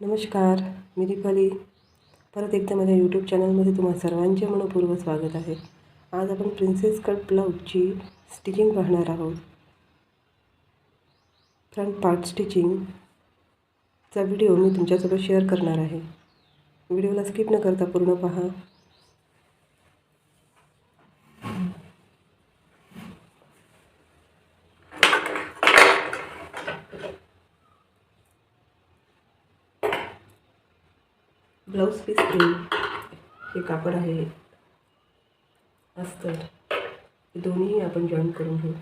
नमस्कार मी दीपाली. परत एकदा माझ्या यूट्यूब चॅनलमध्ये तुम्हा सर्वांचे मनपूर्व स्वागत आहे. आज आपण प्रिन्सेस कट ब्लाऊजची स्टिचिंग पाहणार आहोत. फ्रंट पार्ट स्टिचिंगचा व्हिडिओ मी तुमच्यासोबत शेअर करणार आहे. व्हिडिओला स्किप न करता पूर्ण पहा. ब्लाऊज पीस प्रिंट हे कापड आहे. अस्तर हे दोन्हीही आपण जॉईन करून घेऊ.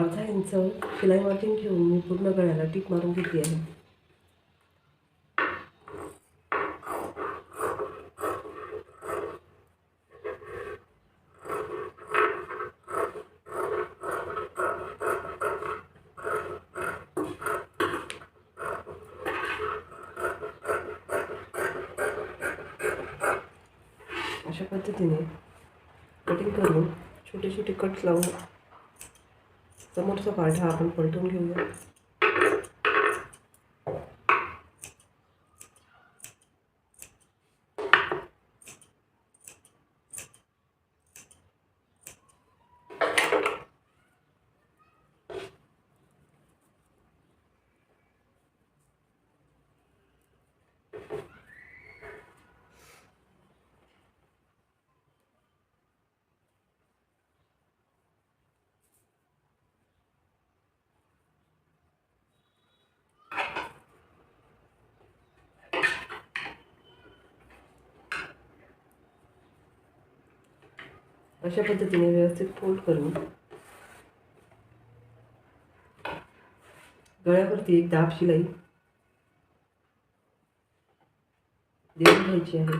अर्धा इंच शिलाई मार्जिन घेऊन मी पूर्ण गळ्याला टीक मारून घेतली आहे. अशा पद्धतीने कटिंग करून छोटे छोटे कट लावून समोरचा पार्ट आपण पलटून घेऊया. अशा पद्धतीने व्यवस्थित फोल्ड करून गळ्यावरती एक दाब शिलाई देऊन घ्यायची आहे.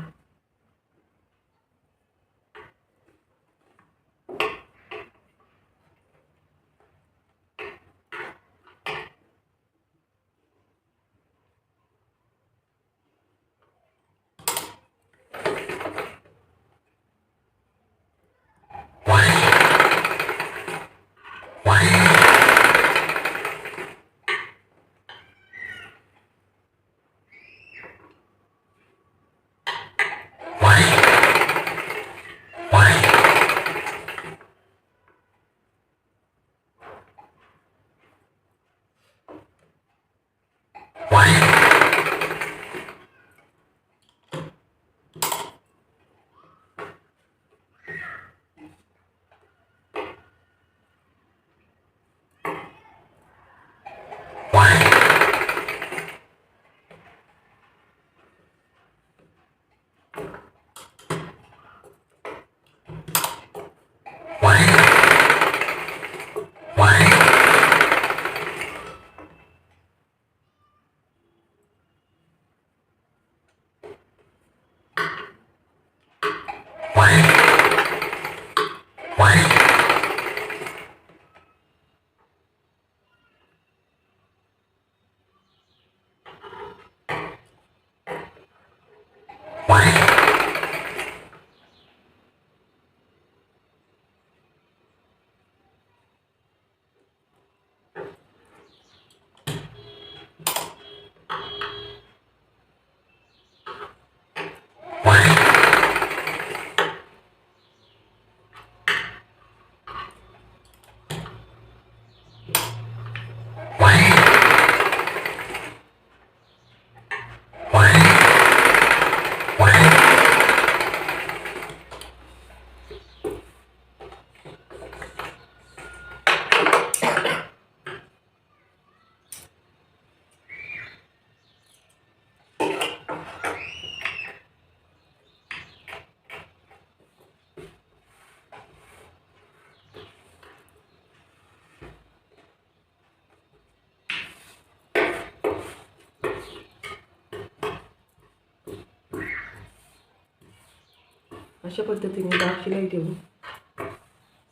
अशा पद्धतीने दाब शिलाई देऊन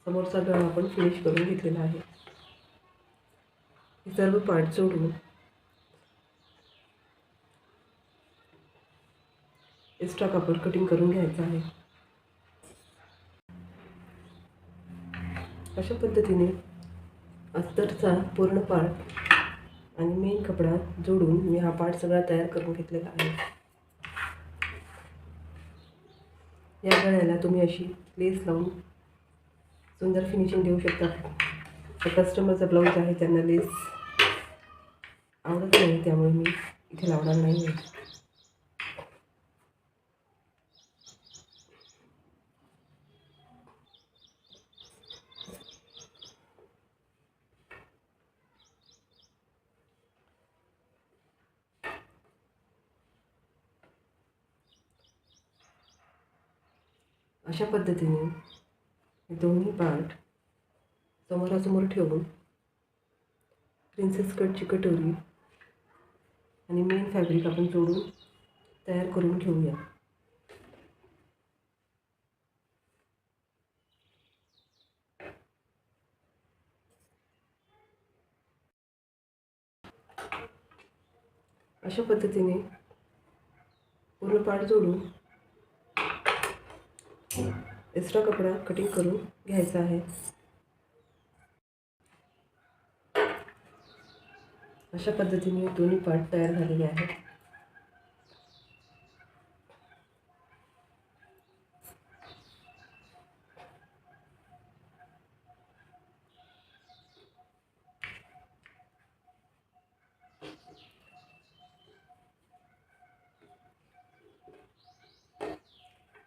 समोरचा गळा आपण फिनिश करून घेतलेला आहे. हे सर्व पार्ट जोडून एक्स्ट्रा कापड कटिंग करून घ्यायचं आहे. अशा पद्धतीने अस्तरचा पूर्ण पार्ट आणि मेन कपडा जोडून मी हा पार्ट सगळा तयार करून घेतलेला आहे. या गळ्याला तुम्ही अशी लेस लावून सुंदर फिनिशिंग देऊ शकता. कस्टमरचा ब्लाऊज आहे त्यांना लेस आवडत नाही त्यामुळे मी इथे लावणार नाही आहे अशा पद्धतीने हे दोन्ही पार्ट समोरासमोर ठेवून प्रिन्सेस कटची कटोरी आणि मेन फॅब्रिक आपण जोडून तयार करून घेऊया. अशा पद्धतीने पूर्ण पाठ जोडून एक्स्ट्रा कपडा कटिंग करून घ्यायचा आहे. अशा पद्धतीने दोन्ही पार्ट तयार आहेत.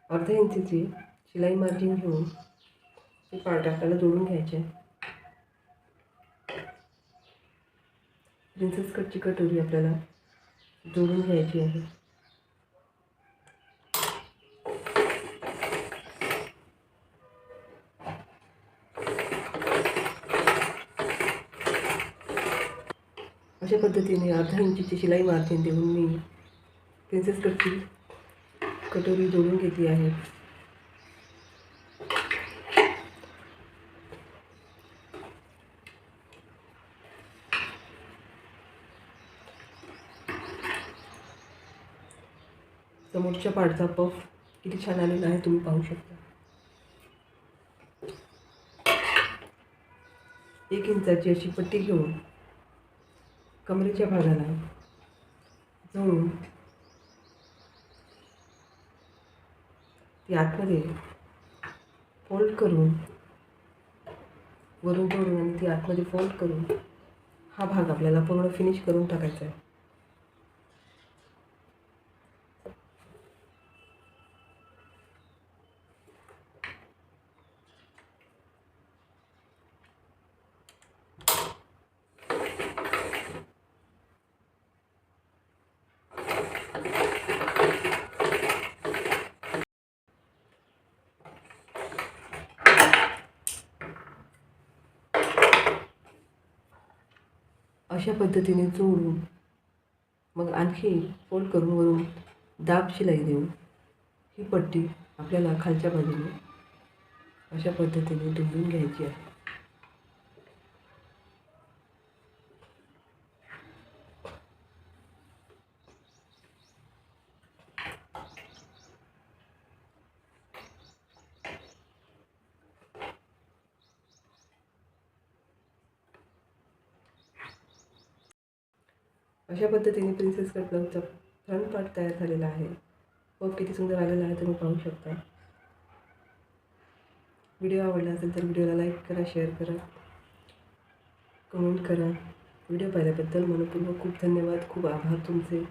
अर्धा इंचीची शिलाई मार्जिन घेऊन ते पार्ट आपल्याला जोडून घ्यायचे आहे प्रिन्सेस कटची कटोरी आपल्याला जोडून घ्यायची आहे. अशा पद्धतीने अर्धा इंचीची शिलाई मार्जिन देऊन मी प्रिन्सेस कटची कटोरी जोडून घेतली आहे. समोरच्या पाठचा पफ किती छान आलेला आहे तुम्ही पाहू शकता. एक इंचाची अशी पट्टी घेऊन कमरेच्या भागाला जवळून ती आतमध्ये फोल्ड करून वरून करून आणि ती आतमध्ये फोल्ड करून हा भाग आपल्याला पूर्ण फिनिश करून टाकायचा आहे. अशा पद्धतीने चोळून मग आणखी फोल्ड करून वरून दाब शिलाई देऊन ही पट्टी आपल्याला खालच्या बाजूने अशा पद्धतीने दुमडून घ्यायची आहे. अशा पद्धतीने प्रिन्सेस कट ब्लाऊजचा फ्रंट पार्ट तयार झालेला आहे. पफ किती सुंदर आलेला आहे तुम्ही पाहू शकता. व्हिडिओ आवडला असेल तर व्हिडिओला लाईक करा शेअर करा कमेंट करा. व्हिडिओ पाहिल्याबद्दल मनपूर्वक खूप धन्यवाद खूप आभार तुमचे.